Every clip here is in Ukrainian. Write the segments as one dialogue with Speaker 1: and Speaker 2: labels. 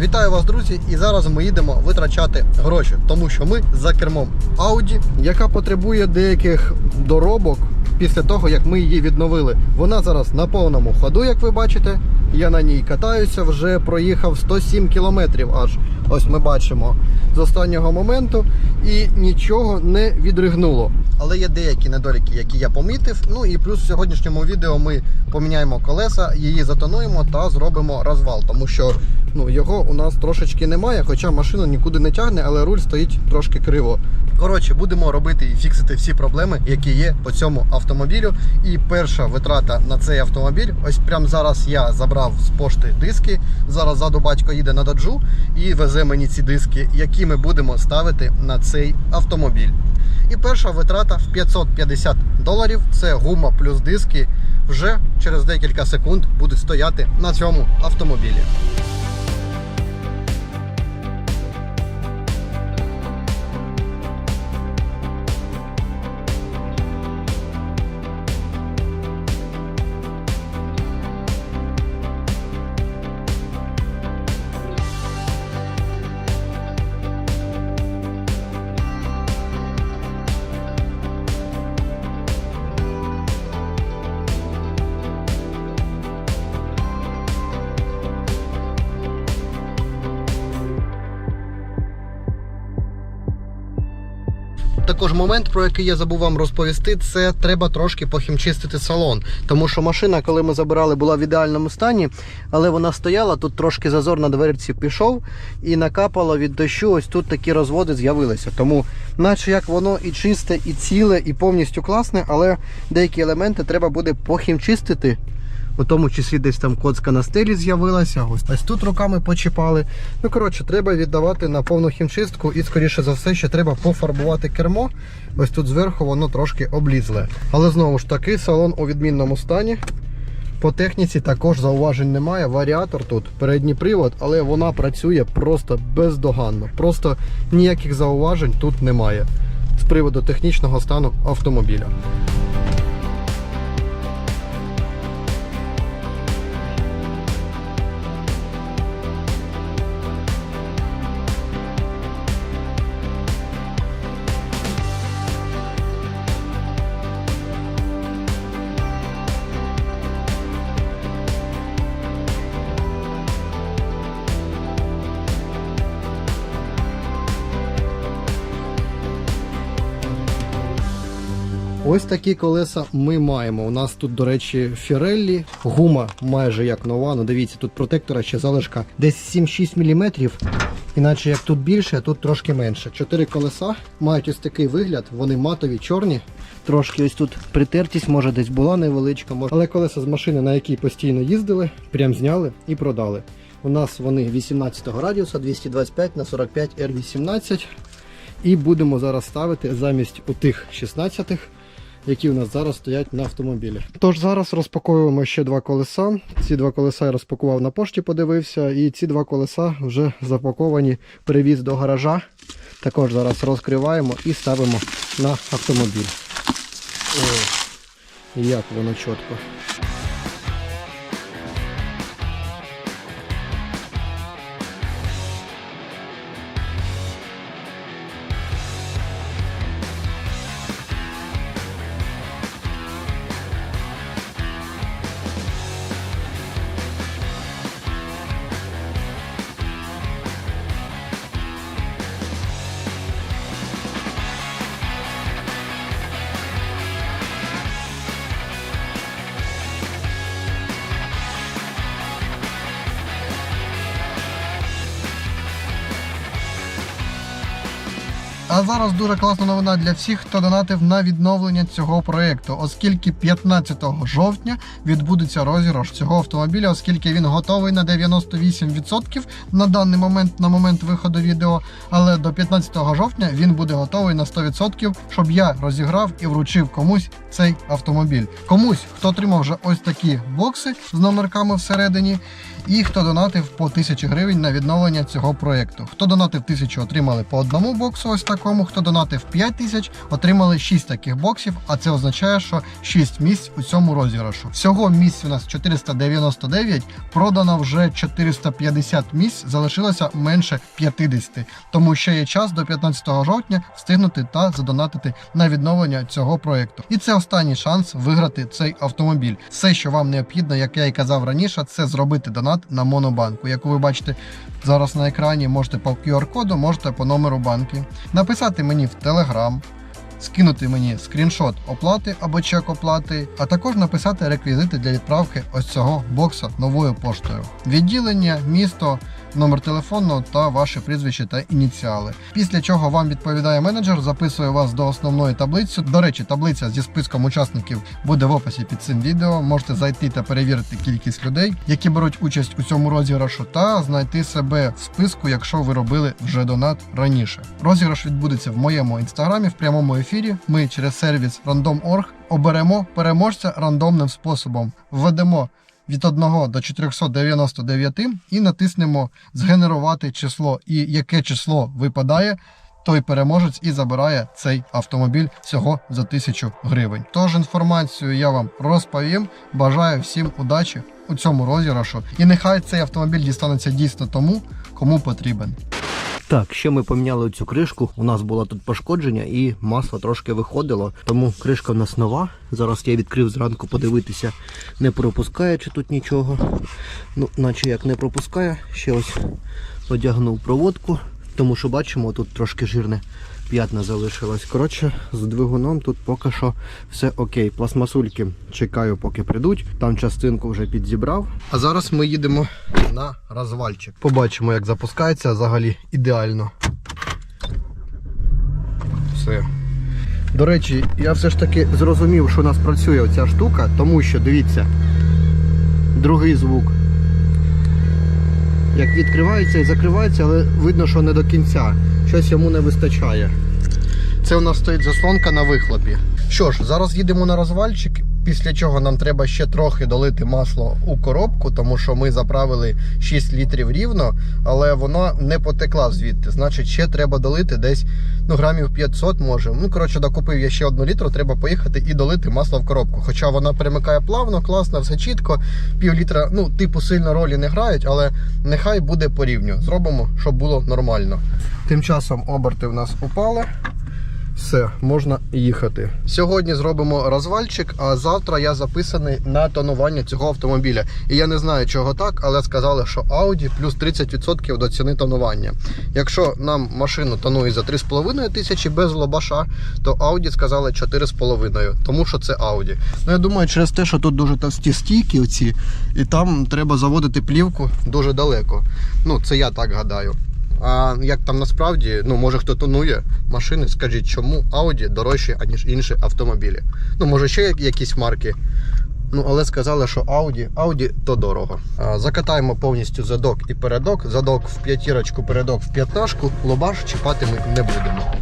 Speaker 1: Вітаю вас, друзі! І зараз ми їдемо витрачати гроші, тому що ми за кермом Audi, яка потребує деяких доробок після того, як ми її відновили. Вона зараз на повному ходу, як ви бачите. Я на ній катаюся, вже проїхав 107 кілометрів аж. Ось ми бачимо з останнього моменту і нічого не відригнуло. Але є деякі недоліки, які я помітив. Ну і плюс в сьогоднішньому відео ми поміняємо колеса, її затонуємо та зробимо розвал, тому що ну, його у нас трошечки немає, хоча машина нікуди не тягне, але руль стоїть трошки криво. Коротше, будемо робити і фіксити всі проблеми, які є по цьому автомобілю. І перша витрата на цей автомобіль. Ось прямо зараз я забрав з пошти диски. Зараз ззаду батько їде на доджу і везе мені ці диски, які ми будемо ставити на цей автомобіль. І перша витрата в 550 доларів. Це гума плюс диски. Вже через декілька секунд будуть стояти на цьому автомобілі. Момент, про який я забув вам розповісти, це треба трошки похімчистити салон. Тому що машина, коли ми забирали, була в ідеальному стані, але вона стояла, тут трошки зазор на дверці пішов і накапало від дощу. Ось тут такі розводи з'явилися. Тому, наче як воно і чисте, і ціле, і повністю класне, але деякі елементи треба буде похімчистити. У тому числі десь там коцка на стелі з'явилася. Ось тут руками почіпали. Ну коротше, треба віддавати на повну хімчистку і, скоріше за все, ще треба пофарбувати кермо. Ось тут зверху воно трошки облізле. Але знову ж таки, салон у відмінному стані. По техніці також зауважень немає. Варіатор тут, передній привод, але вона працює просто бездоганно. Просто ніяких зауважень тут немає з приводу технічного стану автомобіля. Ось такі колеса ми маємо. У нас тут, до речі, Фіреллі, гума майже як нова. Ну дивіться, тут протектора ще залишка десь 7-6 мм. Іначе як тут більше, а тут трошки менше. Чотири колеса мають ось такий вигляд, вони матові, чорні. Трошки ось тут притертість, може десь була невеличка, може. але колеса з машини, на якій постійно їздили, прям зняли і продали. У нас вони 18 радіуса, 225 на 45 R18. І будемо зараз ставити замість у тих 16-х, які у нас зараз стоять на автомобілі. Тож зараз розпаковуємо ще два колеса. Ці два колеса я розпакував на пошті, подивився, і ці два колеса вже запаковані, привіз до гаража. Також зараз розкриваємо і ставимо на автомобіль. О, як воно чітко. А зараз дуже класна новина для всіх, хто донатив на відновлення цього проєкту, оскільки 15 жовтня відбудеться розіграш цього автомобіля, оскільки він готовий на 98% на даний момент, на момент виходу відео. Але до 15 жовтня він буде готовий на 100%, щоб я розіграв і вручив комусь цей автомобіль. Комусь, хто отримав вже ось такі бокси з номерками всередині. І хто донатив по 1000 гривень на відновлення цього проєкту. Хто донатив 1000, отримали по одному боксу, ось такому. Хто донатив 5000, отримали 6 таких боксів, а це означає, що 6 місць у цьому розіграшу. Всього місць у нас 499, продано вже 450 місць, залишилося менше 50. Тому ще є час до 15 жовтня встигнути та задонатити на відновлення цього проєкту. І це останній шанс виграти цей автомобіль. Все, що вам необхідно, як я і казав раніше, це зробити донат на монобанку, яку ви бачите зараз на екрані. Можете по QR-коду, можете по номеру банки. Написати мені в Telegram, скинути мені скріншот оплати або чек оплати, а також написати реквізити для відправки ось цього бокса новою поштою. Відділення, місто, номер телефону та ваше прізвище та ініціали. Після чого вам відповідає менеджер, записує вас до основної таблиці. До речі, таблиця зі списком учасників буде в описі під цим відео. Можете зайти та перевірити кількість людей, які беруть участь у цьому розіграшу, та знайти себе в списку, якщо ви робили вже донат раніше. Розіграш відбудеться в моєму інстаграмі в прямому ефірі. Ми через сервіс Random.org оберемо переможця рандомним способом. Введемо від 1 до 499 і натиснемо згенерувати число. І яке число випадає, той переможець і забирає цей автомобіль всього за 1000 гривень. Тож інформацію я вам розповім. Бажаю всім удачі у цьому розіграшу. І нехай цей автомобіль дістанеться дійсно тому, кому потрібен.
Speaker 2: Так, ще ми поміняли цю кришку. У нас було тут пошкодження і масло трошки виходило. Тому кришка в нас нова. Зараз я відкрив зранку подивитися, не пропускає чи тут нічого. Ну, наче як не пропускає, ще ось одягнув проводку, тому що бачимо, тут трошки жирне п'ятна залишилось. Коротше, з двигуном тут поки що все окей. Пластмасульки чекаю, поки прийдуть. Там частинку вже підзібрав.
Speaker 1: А зараз ми їдемо на розвальчик. Побачимо, як запускається взагалі ідеально. Все. До речі, я все ж таки зрозумів, що у нас працює оця штука, тому що дивіться, другий звук. Як відкривається і закривається, але видно, що не до кінця. Щось йому не вистачає. Це у нас стоїть заслонка на вихлопі. Що ж, зараз їдемо на розвальчик, після чого нам треба ще трохи долити масло у коробку, тому що ми заправили 6 літрів рівно, але вона не потекла звідти. Значить, ще треба долити десь ну, грамів 500 може. Ну, коротше, докупив я ще одну літру, треба поїхати і долити масло в коробку. Хоча вона перемикає плавно, класно, все чітко. Пів літра, ну, типу, сильно ролі не грають, але нехай буде по рівню. Зробимо, щоб було нормально. Тим часом оберти в нас упали. Все, можна їхати. Сьогодні зробимо розвальчик, а завтра я записаний на тонування цього автомобіля. І я не знаю, чого так, але сказали, що Audi плюс 30% до ціни тонування. Якщо нам машину тонують за 3,5 тисячі без лобаша, то Audi сказали 4,5, тому що це Audi. Ну я думаю, через те, що тут дуже товсті стійки, оці, і там треба заводити плівку дуже далеко. Ну, це я так гадаю. А як там насправді, ну може хто тонує машини, скажіть, чому Audi дорожче, аніж інші автомобілі. Ну, може ще якісь марки. Ну, але сказали, що Audi, Audi то дорого. А, закатаємо повністю задок і передок. Задок в п'ятірочку, передок в п'ятнашку, лобаш чіпати ми не будемо.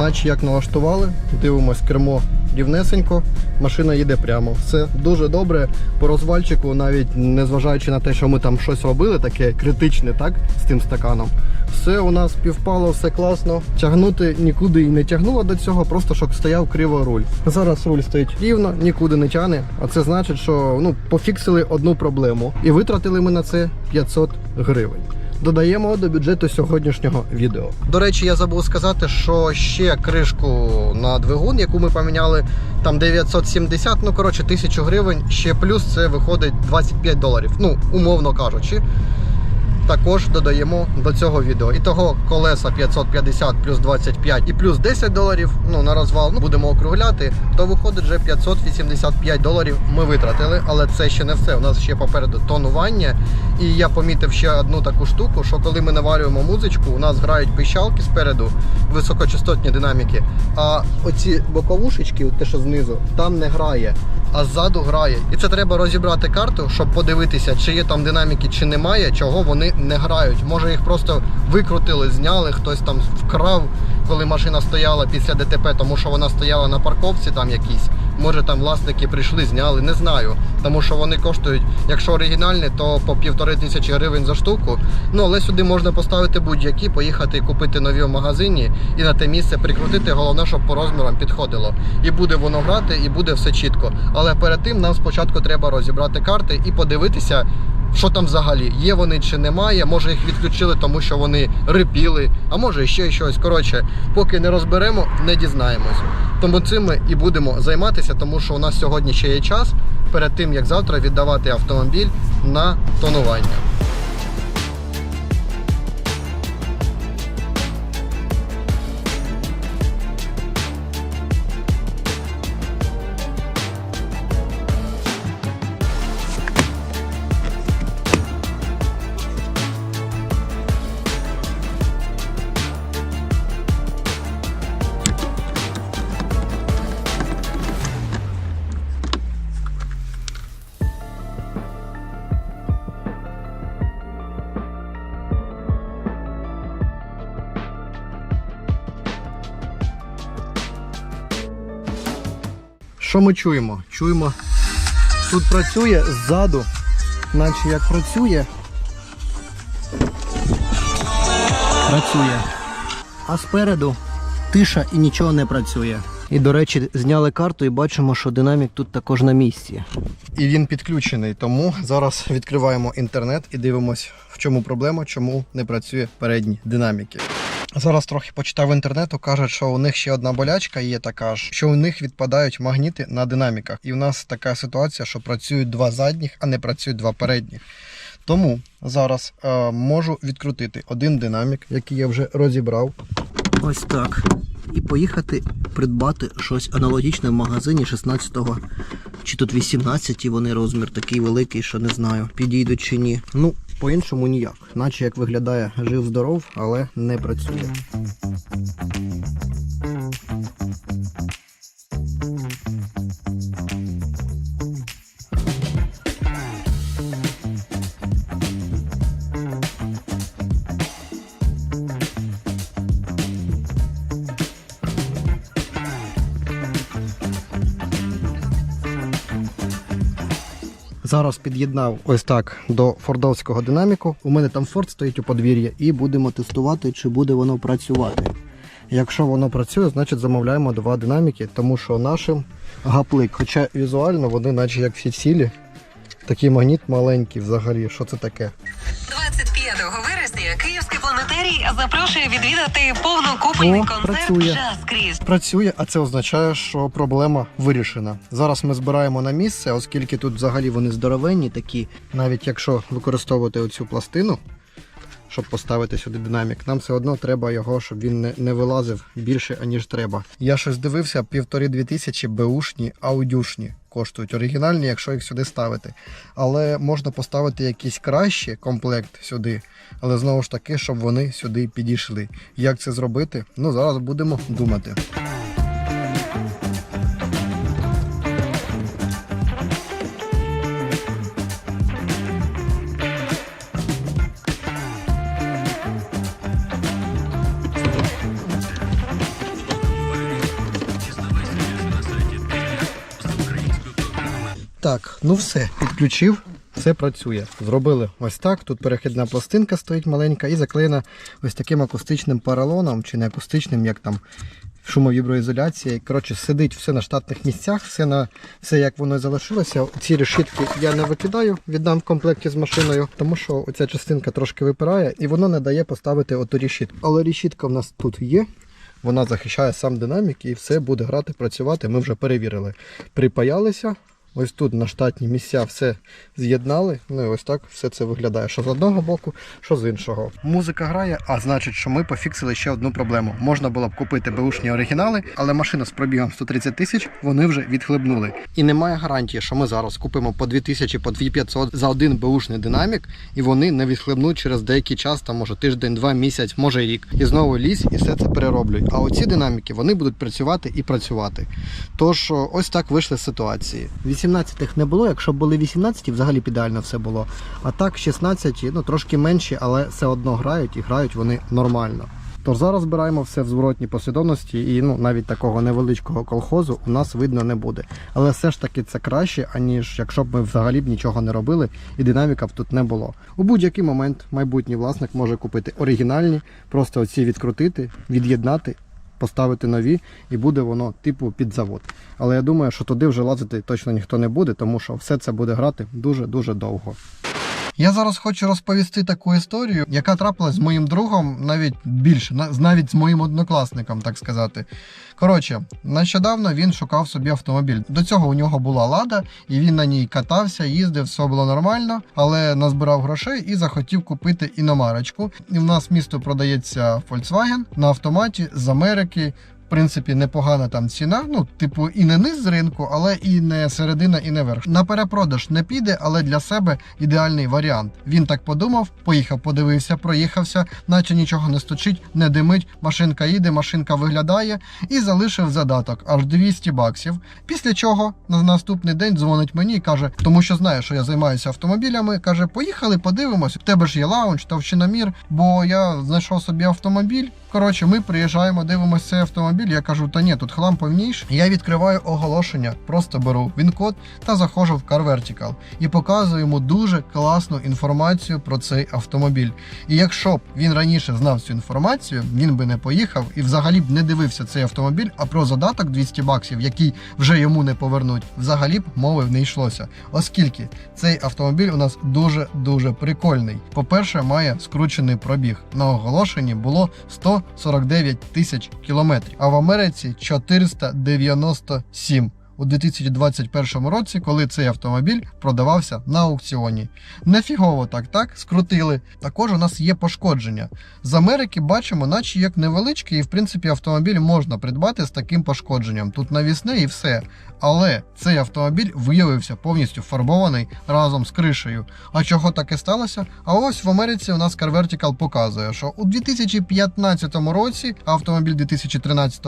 Speaker 1: Наче як налаштували, дивимось кермо рівнесенько, машина їде прямо. Все дуже добре. По розвальчику, навіть незважаючи на те, що ми там щось робили, таке критичне, так, з тим стаканом. Все у нас півпало, все класно. Тягнути нікуди і не тягнуло до цього, просто щоб стояв криво руль. Зараз руль стоїть рівно, нікуди не тягне. А це значить, що ну, пофіксили одну проблему. І витратили ми на це 500 гривень додаємо до бюджету сьогоднішнього відео. До речі, я забув сказати, що ще кришку на двигун, яку ми поміняли, там 970, ну коротше, 1000 гривень, ще плюс це виходить 25 доларів. Ну, умовно кажучи. Також додаємо до цього відео. І того колеса 550 плюс 25 і плюс 10 доларів. Ну на розвал ну, будемо округляти. То виходить вже 585 доларів. Ми витратили, але це ще не все. У нас ще попереду тонування. І я помітив ще одну таку штуку, що коли ми наварюємо музичку, у нас грають пищалки спереду, високочастотні динаміки. А оці боковушечки, те, що знизу, там не грає, а ззаду грає. І це треба розібрати карту, щоб подивитися, чи є там динаміки, чи немає, чого вони не грають. Може їх просто викрутили, зняли, хтось там вкрав, коли машина стояла після ДТП, тому що вона стояла на парковці там якійсь. Може там власники прийшли, зняли, не знаю. Тому що вони коштують, якщо оригінальні, то по півтори тисячі гривень за штуку. Ну але сюди можна поставити будь-які, поїхати купити нові в магазині і на те місце прикрутити. Головне, щоб по розмірам підходило. І буде воно грати, і буде все чітко. Але перед тим нам спочатку треба розібрати карти і подивитися. Що там взагалі? Є вони чи немає? Може їх відключили, тому що вони рипіли, а може ще щось. Коротше, поки не розберемо, не дізнаємось. Тому цим ми і будемо займатися, тому що у нас сьогодні ще є час перед тим, як завтра віддавати автомобіль на тонування. Що ми чуємо? Чуємо, тут працює ззаду, наче як працює. Працює. А спереду тиша і нічого не працює. І, до речі, зняли карту і бачимо, що динамік тут також на місці. І він підключений, тому зараз відкриваємо інтернет і дивимось, в чому проблема, чому не працює передні динаміки. Зараз трохи почитав інтернету, кажуть, що у них ще одна болячка є така ж, що у них відпадають магніти на динаміках. І в нас така ситуація, що працюють два задніх, а не працюють два передніх. Тому зараз е, можу відкрутити один динамік, який я вже розібрав. Ось так. І поїхати придбати щось аналогічне в магазині 16-го чи тут 18 вони розмір такий великий, що не знаю, підійдуть чи ні. Ну, по-іншому ніяк. Наче як виглядає жив-здоров, але не працює. Зараз під'єднав ось так до фордовського динаміку. У мене там форд стоїть у подвір'ї, і будемо тестувати, чи буде воно працювати. Якщо воно працює, значить замовляємо два динаміки, тому що нашим гаплик. Хоча візуально вони, наче як всі цілі, такий магніт маленький взагалі. Що це таке?
Speaker 3: 25 вересня Київський планетарій запрошує відвідати повнокупольний
Speaker 1: О,
Speaker 3: концерт
Speaker 1: працює.
Speaker 3: «Джаз Крізь».
Speaker 1: Працює, а це означає, що проблема вирішена. Зараз ми збираємо на місце, оскільки тут взагалі вони здоровенні такі, навіть якщо використовувати оцю пластину, щоб поставити сюди динамік, нам все одно треба його, щоб він не, не вилазив більше, аніж треба. Я щось дивився, півтори-дві тисячі беушні, аудюшні коштують оригінальні, якщо їх сюди ставити. Але можна поставити якийсь кращий комплект сюди, але знову ж таки, щоб вони сюди підійшли. Як це зробити? Ну зараз будемо думати. Так, ну все, підключив, все працює. Зробили ось так. Тут перехідна пластинка стоїть маленька і заклеєна ось таким акустичним паралоном, чи не акустичним, як там шумовіброізоляція. Коротше, сидить все на штатних місцях, все на все як воно і залишилося. Ці решітки я не викидаю, віддам в комплекті з машиною, тому що оця частинка трошки випирає і воно не дає поставити оту решітку. Але решітка в нас тут є. Вона захищає сам динамік і все буде грати, працювати. Ми вже перевірили. Припаялися, Ось тут на штатні місця все з'єднали. Ну і ось так все це виглядає. Що з одного боку, що з іншого. Музика грає, а значить, що ми пофіксили ще одну проблему. Можна було б купити беушні оригінали, але машина з пробігом 130 тисяч вони вже відхлебнули. І немає гарантії, що ми зараз купимо по 2000, по 2500 за один беушний динамік, і вони не відхлебнуть через деякий час, там може тиждень, два місяць, може рік. І знову лізь і все це перероблюють. А оці динаміки вони будуть працювати і працювати. Тож ось так вийшли з ситуації.
Speaker 2: 18-х не було, якщо були 18 взагалі б ідеально все було. А так 16, ну трошки менші, але все одно грають і грають вони нормально. Тож зараз збираємо все в зворотній послідовності, і ну навіть такого невеличкого колхозу у нас видно не буде. Але все ж таки це краще, аніж якщо б ми взагалі б нічого не робили і динаміка б тут не було. У будь-який момент майбутній власник може купити оригінальні, просто оці відкрутити, від'єднати. Поставити нові і буде воно типу під завод. Але я думаю, що туди вже лазити точно ніхто не буде, тому що все це буде грати дуже дуже довго.
Speaker 1: Я зараз хочу розповісти таку історію, яка трапилась з моїм другом, навіть більше, на- навіть з моїм однокласником, так сказати. Коротше, нещодавно він шукав собі автомобіль. До цього у нього була лада, і він на ній катався, їздив, все було нормально, але назбирав грошей і захотів купити іномарочку. І в нас місто продається Volkswagen на автоматі з Америки. Принципі, непогана там ціна. Ну, типу, і не низ з ринку, але і не середина, і не верх. На перепродаж не піде, але для себе ідеальний варіант. Він так подумав, поїхав, подивився, проїхався, наче нічого не стучить, не димить. Машинка їде, машинка виглядає і залишив задаток аж 200 баксів. Після чого на наступний день дзвонить мені і каже, тому що знає, що я займаюся автомобілями. каже: Поїхали, подивимось. В тебе ж є лаунч, товщиномір, бо я знайшов собі автомобіль. Коротше, ми приїжджаємо, дивимося цей автомобіль. Я кажу, та ні, тут хлам повніш. Я відкриваю оголошення, просто беру він-код та заходжу в Car Vertical і показую йому дуже класну інформацію про цей автомобіль. І якщо б він раніше знав цю інформацію, він би не поїхав і взагалі б не дивився цей автомобіль. А про задаток 200 баксів, який вже йому не повернуть, взагалі б мови не йшлося. Оскільки цей автомобіль у нас дуже дуже прикольний. По-перше, має скручений пробіг. На оголошенні було 149 тисяч кілометрів, а в Америці 497 у 2021 році, коли цей автомобіль продавався на аукціоні. Нефігово так, так, скрутили. Також у нас є пошкодження. З Америки бачимо, наче як невеличкий, і в принципі автомобіль можна придбати з таким пошкодженням. Тут навісне і все. Але цей автомобіль виявився повністю фарбований разом з кришею. А чого таке сталося? А ось в Америці у нас Car Vertical показує, що у 2015 році автомобіль 2013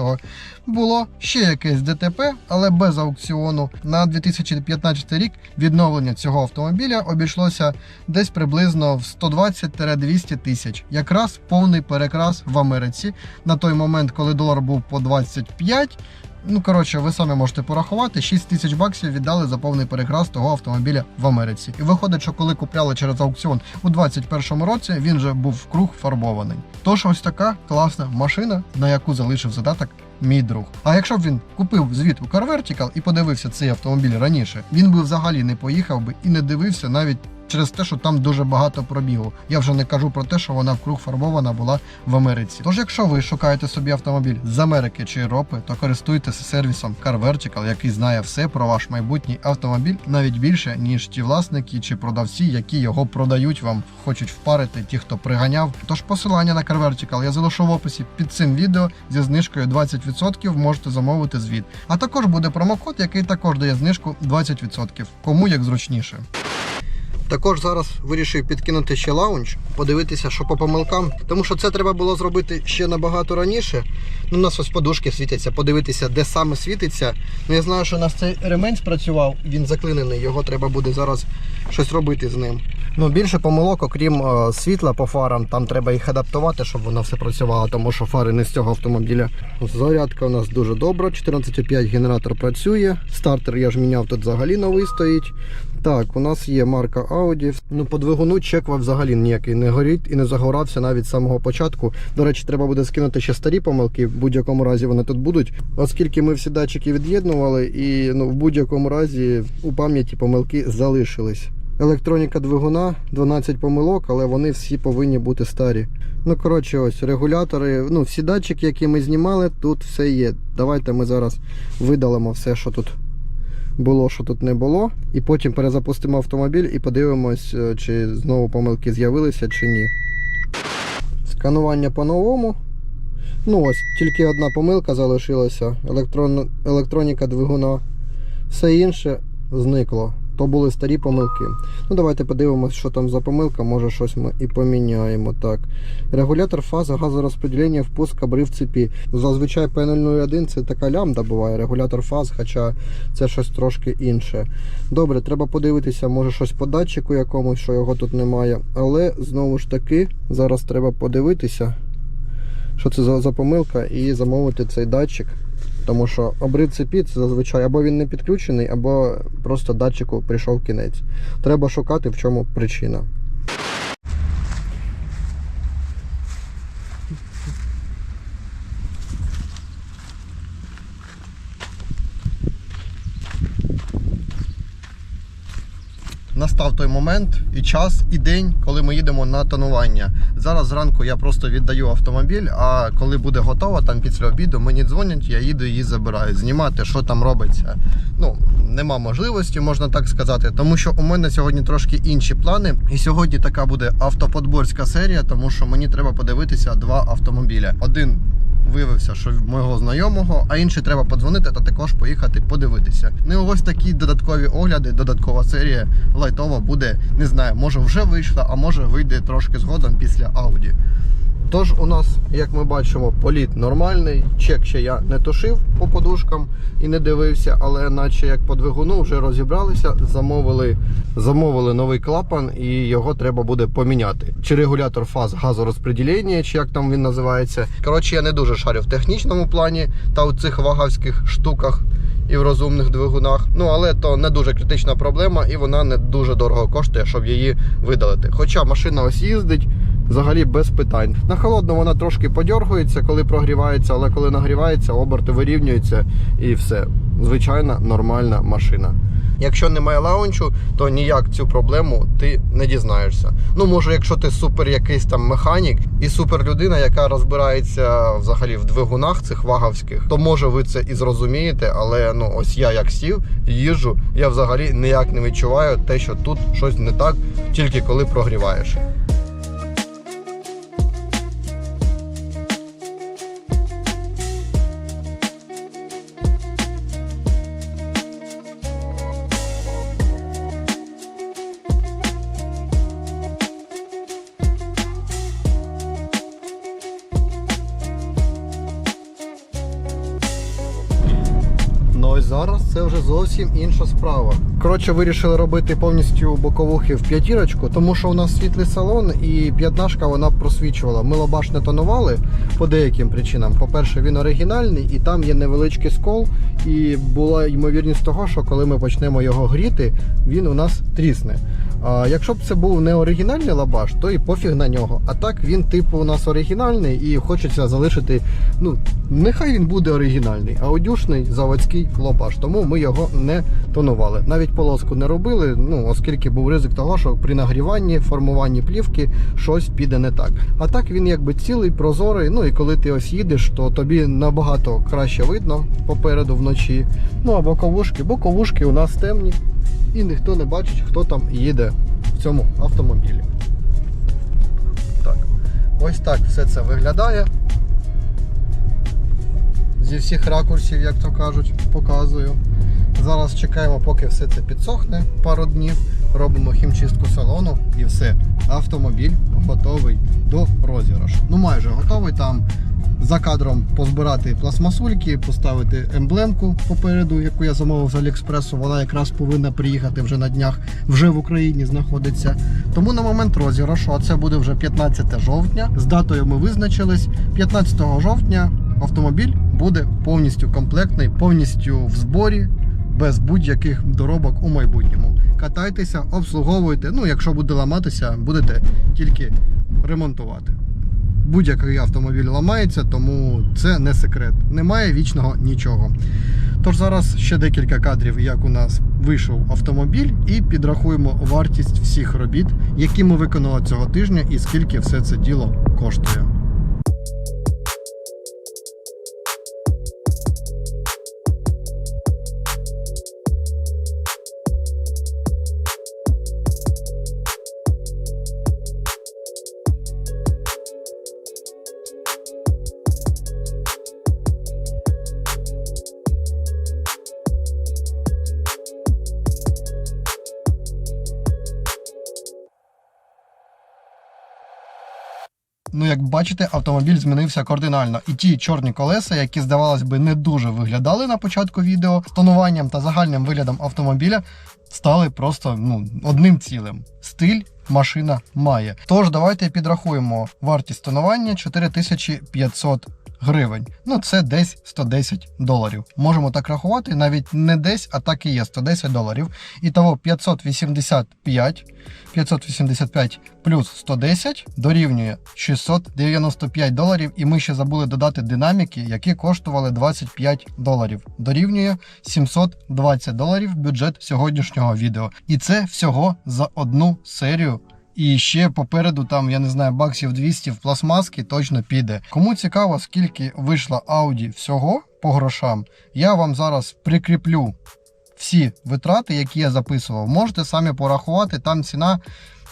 Speaker 1: було ще якесь ДТП, але без аукціону. На 2015 рік відновлення цього автомобіля обійшлося десь приблизно в 120-200 тисяч. Якраз повний перекрас в Америці на той момент, коли долар був по 25. Ну, коротше, ви самі можете порахувати, 6 тисяч баксів віддали за повний перекрас того автомобіля в Америці. І виходить, що коли купляли через аукціон у 2021 році, він вже був вкруг фарбований. Тож ось така класна машина, на яку залишив задаток мій друг. А якщо б він купив звіт у Car Vertical і подивився цей автомобіль раніше, він би взагалі не поїхав би і не дивився навіть через те, що там дуже багато пробігу. Я вже не кажу про те, що вона вкруг фарбована була в Америці. Тож, якщо ви шукаєте собі автомобіль з Америки чи Європи, то користуйтеся сервісом Car Vertical, який знає все про ваш майбутній автомобіль навіть більше, ніж ті власники чи продавці, які його продають вам, хочуть впарити ті, хто приганяв. Тож посилання на Car Vertical я залишу в описі під цим відео зі знижкою 20% можете замовити звіт. А також буде промокод, який також дає знижку 20%. Кому як зручніше. Також зараз вирішив підкинути ще лаунч, подивитися, що по помилкам. Тому що це треба було зробити ще набагато раніше. Ну, у нас ось подушки світяться, подивитися, де саме світиться. Ну я знаю, що у нас цей ремень спрацював, він заклинений, його треба буде зараз щось робити з ним. Ну, більше помилок, окрім е, світла по фарам, там треба їх адаптувати, щоб воно все працювало, тому що фари не з цього автомобіля. Зарядка у нас дуже добра, 14,5 генератор працює. Стартер я ж міняв, тут взагалі новий стоїть. Так, у нас є марка Audi. Ну, по двигуну чеква взагалі ніякий не горить і не загорався навіть з самого початку. До речі, треба буде скинути ще старі помилки. В будь-якому разі вони тут будуть. Оскільки ми всі датчики від'єднували, і ну, в будь-якому разі у пам'яті помилки залишились. Електроніка двигуна, 12 помилок, але вони всі повинні бути старі. Ну, коротше, ось регулятори, ну, всі датчики, які ми знімали, тут все є. Давайте ми зараз видалимо все, що тут було, що тут не було. І потім перезапустимо автомобіль і подивимось, е, чи знову помилки з'явилися чи ні. Сканування по-новому. Ну ось, тільки одна помилка залишилася. Електрон... Електроніка двигуна. Все інше зникло. То були старі помилки. Ну, давайте подивимось, що там за помилка. Може щось ми і поміняємо. Так. Регулятор фази газорозподілення впуск обрив цепі. Зазвичай P001 це така лямбда буває, регулятор фаз, хоча це щось трошки інше. Добре, треба подивитися, може щось по датчику якомусь, що його тут немає. Але знову ж таки, зараз треба подивитися, що це за, за помилка, і замовити цей датчик. Тому що обрив цепі зазвичай або він не підключений, або просто датчику прийшов кінець. Треба шукати, в чому причина. Настав той момент і час, і день, коли ми їдемо на тонування. Зараз зранку я просто віддаю автомобіль, а коли буде готово, там після обіду мені дзвонять, я їду її забираю. Знімати, що там робиться. Ну, нема можливості, можна так сказати. Тому що у мене сьогодні трошки інші плани. І сьогодні така буде автоподборська серія, тому що мені треба подивитися два автомобіля. Один виявився, що мого знайомого, а інший треба подзвонити та також поїхати подивитися. Ну ось такі додаткові огляди, додаткова серія лайтова буде. Не знаю, може вже вийшла, а може вийде трошки згодом після Audi. Тож у нас, як ми бачимо, політ нормальний. Чек ще я не тушив по подушкам і не дивився, але наче як по двигуну вже розібралися, замовили, замовили новий клапан і його треба буде поміняти. Чи регулятор фаз газорозподілення, чи як там він називається. Коротше, я не дуже шарю в технічному плані та у цих вагавських штуках і в розумних двигунах. Ну але то не дуже критична проблема, і вона не дуже дорого коштує, щоб її видалити. Хоча машина ось їздить. Взагалі без питань. На холодно вона трошки подьоргується, коли прогрівається, але коли нагрівається, оберти вирівнюються і все. Звичайна нормальна машина. Якщо немає лаунчу, то ніяк цю проблему ти не дізнаєшся. Ну, може, якщо ти супер якийсь там механік і супер людина, яка розбирається взагалі в двигунах цих вагавських, то може ви це і зрозумієте, але ну ось я як сів, їжджу, я взагалі ніяк не відчуваю те, що тут щось не так, тільки коли прогріваєш. Це вже зовсім інша справа. Коротше, вирішили робити повністю боковухи в п'ятірочку, тому що у нас світлий салон і п'ятнашка вона просвічувала. Ми лобаш не тонували по деяким причинам. По-перше, він оригінальний і там є невеличкий скол. І була ймовірність того, що коли ми почнемо його гріти, він у нас трісне. А якщо б це був не оригінальний лабаш, то і пофіг на нього. А так він, типу, у нас оригінальний і хочеться залишити. Ну, нехай він буде оригінальний, аудюшний заводський лабаш. Тому ми його не тонували. Навіть полоску не робили, ну оскільки був ризик того, що при нагріванні, формуванні плівки щось піде не так. А так він якби цілий, прозорий. Ну і коли ти ось їдеш, то тобі набагато краще видно попереду вночі. Ну а боковушки, боковушки у нас темні і ніхто не бачить, хто там їде в цьому автомобілі. Так. Ось так все це виглядає. Зі всіх ракурсів, як то кажуть, показую. Зараз чекаємо, поки все це підсохне пару днів. Робимо хімчистку салону і все. Автомобіль готовий до розіграшу. Ну майже готовий там. За кадром позбирати пластмасульки, поставити емблемку попереду, яку я замовив з Аліекспресу. Вона якраз повинна приїхати вже на днях, вже в Україні знаходиться. Тому на момент розіграшу, а це буде вже 15 жовтня. З датою ми визначились. 15 жовтня автомобіль буде повністю комплектний, повністю в зборі, без будь-яких доробок у майбутньому. Катайтеся, обслуговуйте. Ну, якщо буде ламатися, будете тільки ремонтувати. Будь-який автомобіль ламається, тому це не секрет. Немає вічного нічого. Тож зараз ще декілька кадрів, як у нас вийшов автомобіль, і підрахуємо вартість всіх робіт, які ми виконали цього тижня, і скільки все це діло коштує. Бачите, автомобіль змінився кардинально. І ті чорні колеса, які, здавалось би, не дуже виглядали на початку відео, тонуванням та загальним виглядом автомобіля стали просто ну, одним цілим. Стиль машина має. Тож давайте підрахуємо вартість тонування 4500 гривень. Ну, це десь 110 доларів. Можемо так рахувати, навіть не десь, а так і є 110 доларів. І того 585, 585 плюс 110 дорівнює 695 доларів. І ми ще забули додати динаміки, які коштували 25 доларів. Дорівнює 720 доларів бюджет сьогоднішнього відео. І це всього за одну серію. І ще попереду, там, я не знаю, баксів 200 в пластмаски точно піде. Кому цікаво, скільки вийшла Audi всього по грошам, я вам зараз прикріплю всі витрати, які я записував. Можете самі порахувати, там ціна,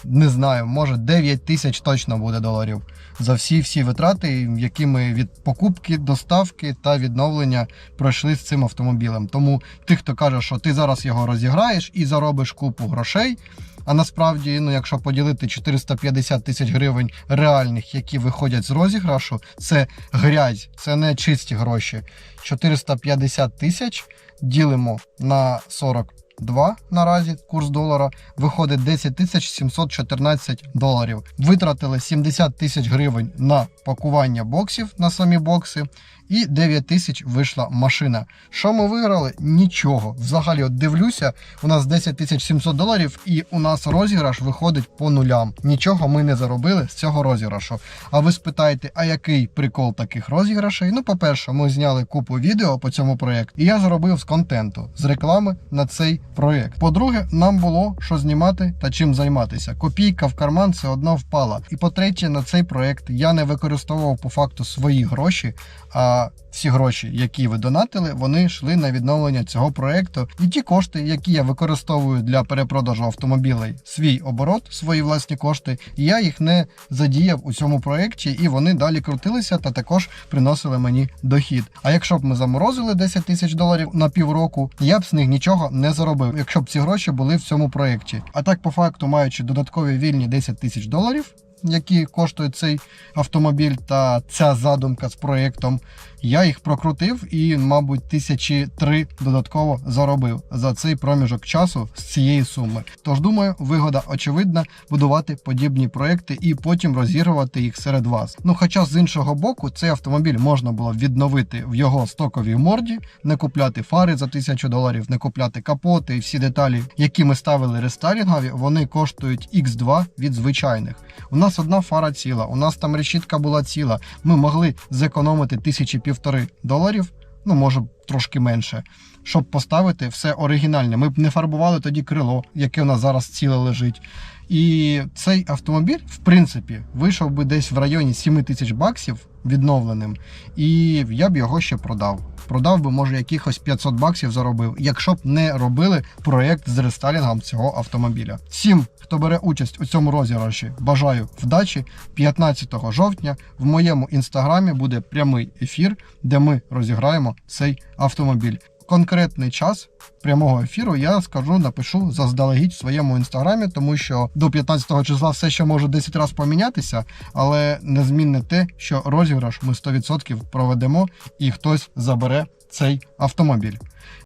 Speaker 1: не знаю, може 9 тисяч точно буде доларів за всі всі витрати, які ми від покупки, доставки та відновлення пройшли з цим автомобілем. Тому тих, хто каже, що ти зараз його розіграєш і заробиш купу грошей. А насправді, ну якщо поділити 450 тисяч гривень реальних, які виходять з розіграшу, це грязь, це не чисті гроші. 450 тисяч ділимо на 42 наразі курс долара, виходить 10 тисяч 714 доларів. Витратили 70 тисяч гривень на пакування боксів на самі бокси. І 9 тисяч вийшла машина. Що ми виграли? Нічого. Взагалі, от дивлюся, у нас 10 тисяч 700 доларів, і у нас розіграш виходить по нулям. Нічого ми не заробили з цього розіграшу. А ви спитаєте, а який прикол таких розіграшей? Ну, по-перше, ми зняли купу відео по цьому проєкту, і я заробив з контенту, з реклами на цей проєкт. По-друге, нам було що знімати та чим займатися. Копійка в карман все одно впала. І по-третє, на цей проєкт я не використовував по факту свої гроші. А всі гроші, які ви донатили, вони йшли на відновлення цього проекту. І ті кошти, які я використовую для перепродажу автомобілей, свій оборот, свої власні кошти, я їх не задіяв у цьому проєкті, і вони далі крутилися та також приносили мені дохід. А якщо б ми заморозили 10 тисяч доларів на півроку, я б з них нічого не заробив, якщо б ці гроші були в цьому проєкті. А так, по факту, маючи додаткові вільні 10 тисяч доларів. Які коштує цей автомобіль та ця задумка з проєктом, я їх прокрутив і, мабуть, тисячі три додатково заробив за цей проміжок часу з цієї суми. Тож думаю, вигода очевидна будувати подібні проекти і потім розігрувати їх серед вас. Ну, хоча з іншого боку, цей автомобіль можна було відновити в його стоковій морді, не купляти фари за тисячу доларів, не купляти капоти і всі деталі, які ми ставили рестайлінгові, вони коштують X2 від звичайних. У нас одна фара ціла, у нас там решітка була ціла. Ми могли зекономити тисячі півтори доларів, ну може трошки менше, щоб поставити все оригінальне. Ми б не фарбували тоді крило, яке у нас зараз ціле лежить. І цей автомобіль, в принципі, вийшов би десь в районі 7 тисяч баксів відновленим, і я б його ще продав. Продав би, може, якихось 500 баксів заробив, якщо б не робили проєкт з рестайлінгом цього автомобіля. Всім, хто бере участь у цьому розіграші, бажаю вдачі. 15 жовтня в моєму інстаграмі буде прямий ефір, де ми розіграємо цей автомобіль. Конкретний час прямого ефіру я скажу, напишу заздалегідь в своєму інстаграмі, тому що до 15 числа все ще може 10 разів помінятися, але незмінне те, що розіграш ми 100% проведемо і хтось забере цей автомобіль.